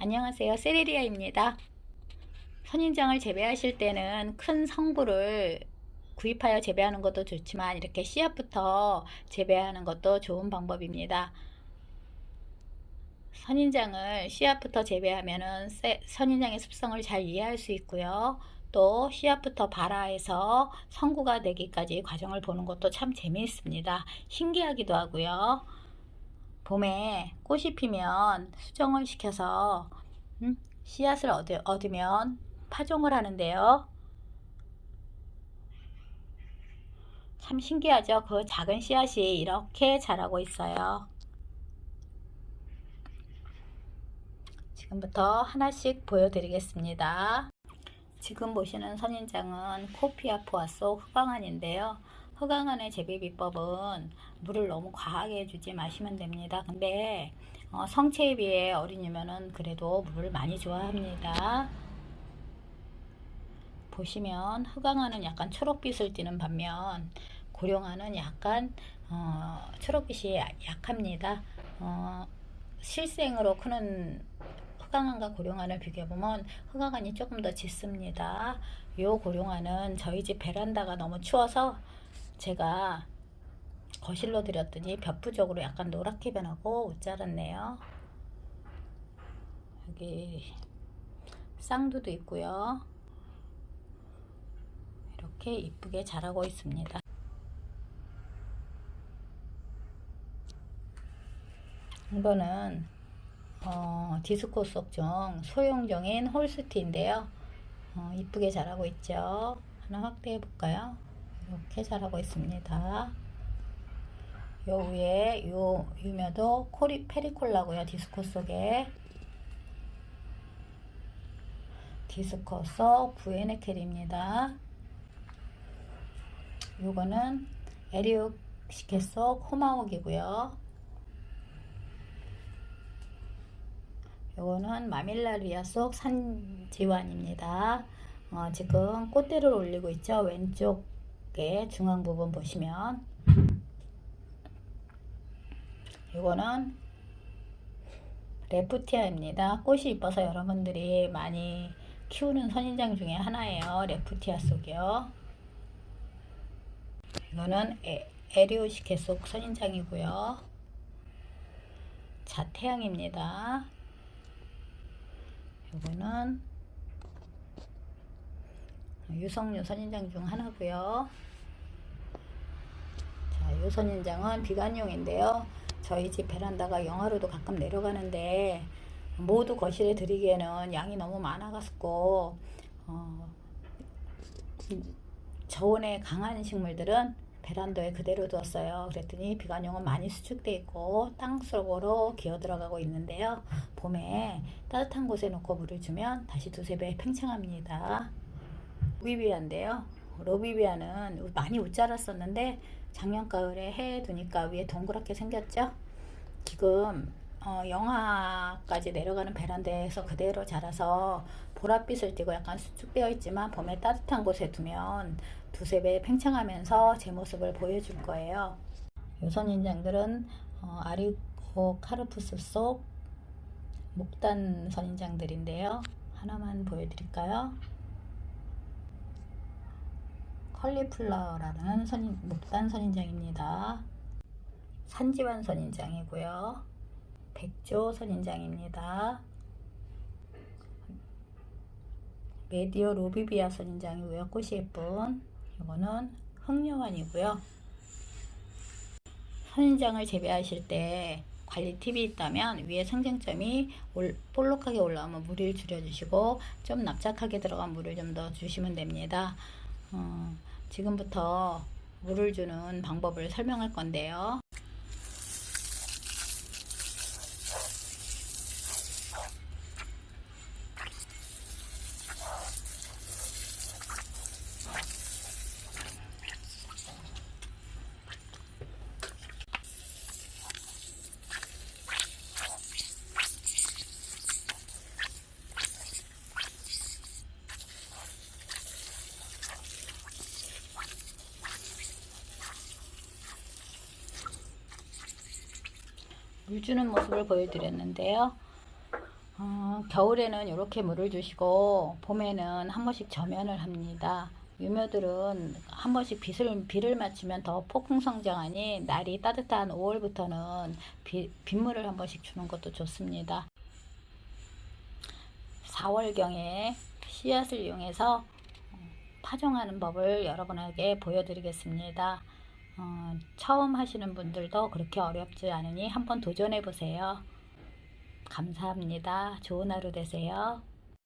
안녕하세요. 세레리아입니다. 선인장을 재배하실 때는 큰 성부를 구입하여 재배하는 것도 좋지만 이렇게 씨앗부터 재배하는 것도 좋은 방법입니다. 선인장을 씨앗부터 재배하면은 세- 선인장의 습성을 잘 이해할 수 있고요. 또 씨앗부터 발화해서 성구가 되기까지 과정을 보는 것도 참 재미있습니다. 신기하기도 하고요. 봄에 꽃이 피면 수정을 시켜서 음, 씨앗을 얻으, 얻으면 파종을 하는데요. 참 신기하죠? 그 작은 씨앗이 이렇게 자라고 있어요. 지금부터 하나씩 보여드리겠습니다. 지금 보시는 선인장은 코피아포아 속 흑강안인데요. 흑강안의 재배 비법은 물을 너무 과하게 주지 마시면 됩니다. 근데 어, 성체에 비해 어린이면은 그래도 물을 많이 좋아합니다. 보시면 흑강안은 약간 초록빛을 띠는 반면 고령안은 약간 어, 초록빛이 약합니다. 어, 실생으로 크는 흑강안과 고령안을 비교해보면 흑강안이 조금 더 짙습니다. 요 고령안은 저희 집 베란다가 너무 추워서 제가 거실로 들였더니 벽부 쪽으로 약간 노랗게 변하고 옷 자랐네요. 여기 쌍두도 있고요. 이렇게 이쁘게 자라고 있습니다. 이거는 어, 디스코 속중 소형종인 홀스티인데요. 어, 이쁘게 자라고 있죠. 하나 확대해 볼까요? 이렇게 자라고 있습니다. 요 위에 요 유며도 코리 페리콜라고요. 디스코 속에 디스코 속 부에네켈입니다. 요거는 에리오시케 속 호마옥이고요. 요거는 마밀라리아 속 산지완입니다. 어, 지금 꽃대를 올리고 있죠. 왼쪽 에 중앙 부분 보시면 요거는 레프티아입니다. 꽃이 이뻐서 여러분들이 많이 키우는 선인장 중에 하나예요. 레프티아 속이요. 이거는 에, 에리오시케 속 선인장이고요. 자태양입니다. 요거는 유성류 선인장 중 하나고요. 자, 요 선인장은 비관용인데요. 저희 집 베란다가 영하로도 가끔 내려가는데 모두 거실에 들이기에는 양이 너무 많아가지고 어, 저온에 강한 식물들은 베란다에 그대로 두었어요. 그랬더니 비관용은 많이 수축돼 있고 땅 속으로 기어 들어가고 있는데요. 봄에 따뜻한 곳에 놓고 물을 주면 다시 두세 배 팽창합니다. 로비비아인데요. 로비비아는 많이 웃 자랐었는데 작년 가을에 해에 두니까 위에 동그랗게 생겼죠. 지금 어, 영하까지 내려가는 베란다에서 그대로 자라서 보랏빛을 띠고 약간 수축되어 있지만 봄에 따뜻한 곳에 두면 두세 배 팽창하면서 제 모습을 보여줄 거예요. 요선인장들은 어, 아리고 카르푸스 속 목단 선인장들인데요. 하나만 보여드릴까요? 컬리플라워라는 선인, 목단 선인장입니다. 산지완 선인장이고요. 백조 선인장입니다. 메디오 로비비아 선인장이고요. 꽃이 예쁜 이거는 흑려환이고요. 선인장을 재배하실 때 관리 팁이 있다면 위에 생장점이 올, 볼록하게 올라오면 물을 줄여주시고 좀 납작하게 들어간 물을 좀 더 주시면 됩니다. 어, 지금부터 물을 주는 방법을 설명할 건데요. 물 주는 모습을 보여드렸는데요. 어, 겨울에는 이렇게 물을 주시고 봄에는 한 번씩 저면을 합니다. 유묘들은 한 번씩 빛을, 비를 맞추면 더 폭풍 성장하니 날이 따뜻한 5월부터는 비, 빗물을 한 번씩 주는 것도 좋습니다. 4월경에 씨앗을 이용해서 어, 파종하는 법을 여러분에게 보여드리겠습니다. 어, 처음 하시는 분들도 그렇게 어렵지 않으니 한번 도전해 보세요. 감사합니다. 좋은 하루 되세요.